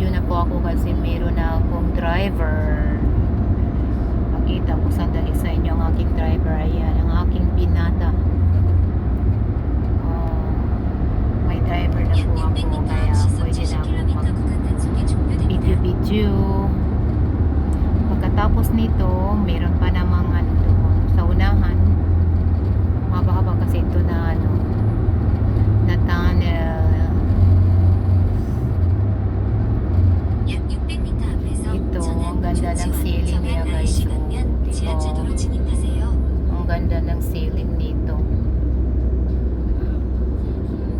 nag-video na po ako kasi meron na akong driver. Pakita ko sandali sa inyo ang aking driver. Ayan, ang aking binata. Uh, may driver na po ako kaya pwede na ako mag-video-video. Pagkatapos nito, meron pa ganda ng ceiling dito.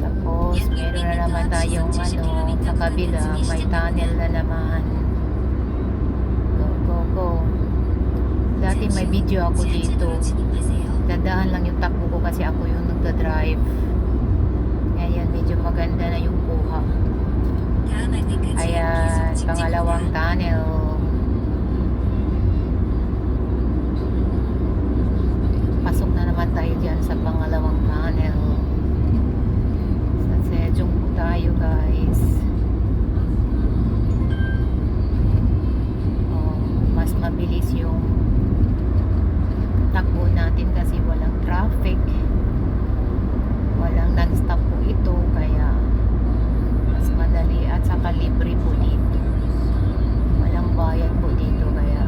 Tapos, meron na naman tayong ano, sa kabila, may tunnel na naman. Go, go, go. Dati may video ako dito. Dadaan lang yung takbo ko kasi ako yung nagda-drive. Ngayon, medyo maganda na yung kuha. Ayan, pangalawang tunnel. Pasok na naman tayo dyan sa pangalawang tunnel. Sa Sejong po tayo guys. Oh, mas mabilis yung takbo natin kasi walang traffic. Walang non-stop po ito kaya mas madali at saka libre po dito. Walang bayad po dito kaya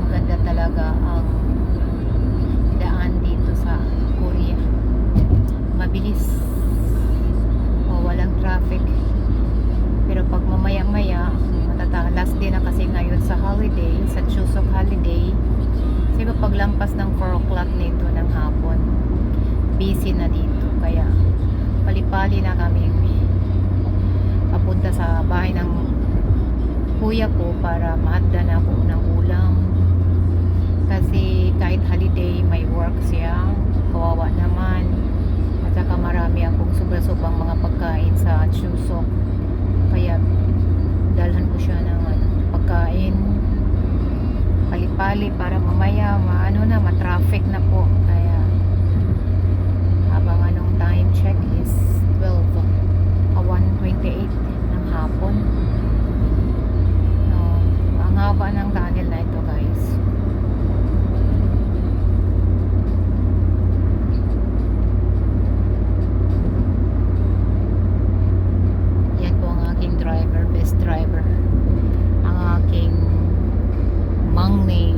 maganda talaga ang daan dito sa Korea. Mabilis. O walang traffic. Pero pag mamaya-maya, matatalas din na kasi ngayon sa holiday, sa Chuseok holiday, siguro paglampas ng 4 o'clock nito ng hapon, busy na dito. Kaya pali-pali na kami papunta sa bahay ng kuya ko para mahanda na ako ng ulam. Kasi kahit holiday, may work siya. Kawawa naman. At saka marami akong sobra-sobrang mga pagkain sa Chuseok. Kaya dalhan ko siya ng ano, pagkain. Pali-pali para mamaya maano na, matraffic na po. Kaya habang anong time check is 12 uh, 1.28 ng hapon no, ang haba ng tunnel na ito guys yan po ang aking driver best driver ang aking mangme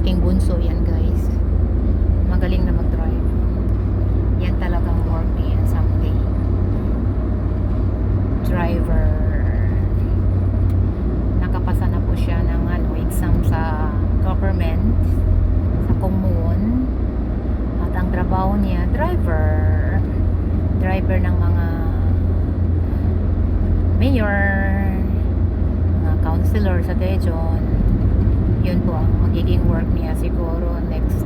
aking bunso yan guys magaling na mag-drive yan talagang work niya someday driver nakapasa na po siya ng ano, exam sa government sa Kumuon at ang trabaho niya driver driver ng mga mayor mga councilor sa Tejon yun po ang magiging work niya siguro next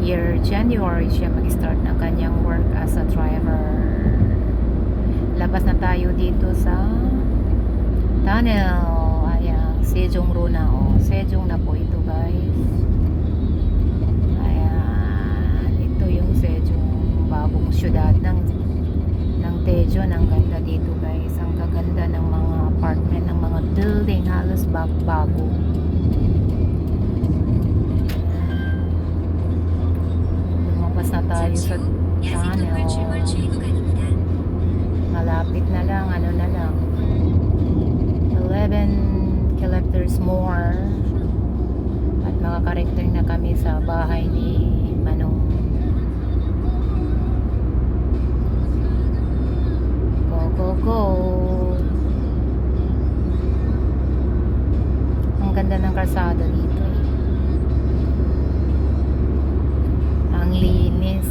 year January siya mag-start ng kanyang work as a driver labas na tayo dito sa tunnel ayan Sejong Runa oh. Sejong na po ito guys ayan ito yung Sejong bagong syudad ng ng Tejon ang ganda dito guys ang gaganda ng mga apartment ng mga building halos bag bago? Lumabas na tayo sa tunnel malapit na lang ano na lang. 11 kilometers more. At makakarekter na kami sa bahay ni Manong ng kalsada dito eh. ang linis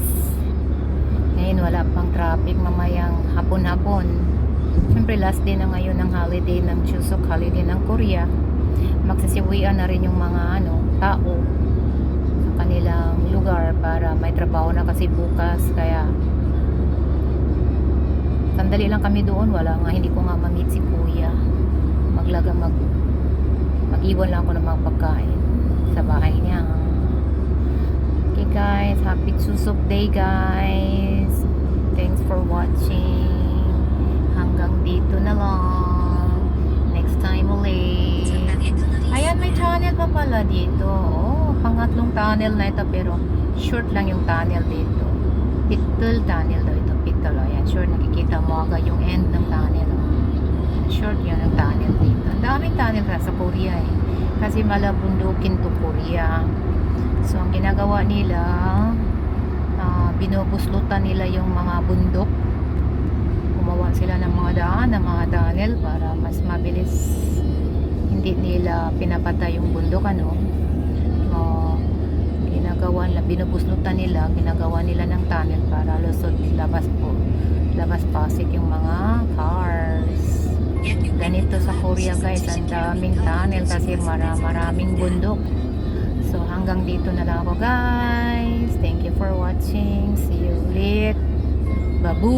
ngayon wala pang traffic mamayang hapon-hapon. Siyempre last day na ngayon ng holiday ng Chuseok holiday ng Korea. Magsisiwian na rin yung mga ano, tao sa kanilang lugar para may trabaho na kasi bukas kaya sandali lang kami doon wala nga hindi ko nga ma-meet si kuya maglaga mag mag-iwan lang ako ng mga pagkain sa bahay niya Okay guys, happy Chuseok Day guys. Thanks for watching. Hanggang dito na lang. Next time ulit. Ayan, may tunnel pa pala dito. Oh, pangatlong tunnel na ito pero short lang yung tunnel dito. Pitol tunnel daw ito. Pitol. Ayan, sure nakikita mo agad yung end ng tunnel. Short yun ang tunnel dito. Ang daming tunnel sa Korea eh. Kasi malabundukin to Korea. So, ang ginagawa nila, ah, binubuslutan nila yung mga bundok. Gumawa sila ng mga daan, ng mga tunnel para mas mabilis hindi nila pinapatay yung bundok, ano. So, ginagawa nila, binubuslutan nila, ginagawa nila ng tunnel para lusot labas po, labas pasig yung mga cars. Ganito sa Korea guys, ang daming tunnel kasi mara, maraming bundok. So hanggang dito na lang ako guys. Thank you for watching. See you ulit. Babu!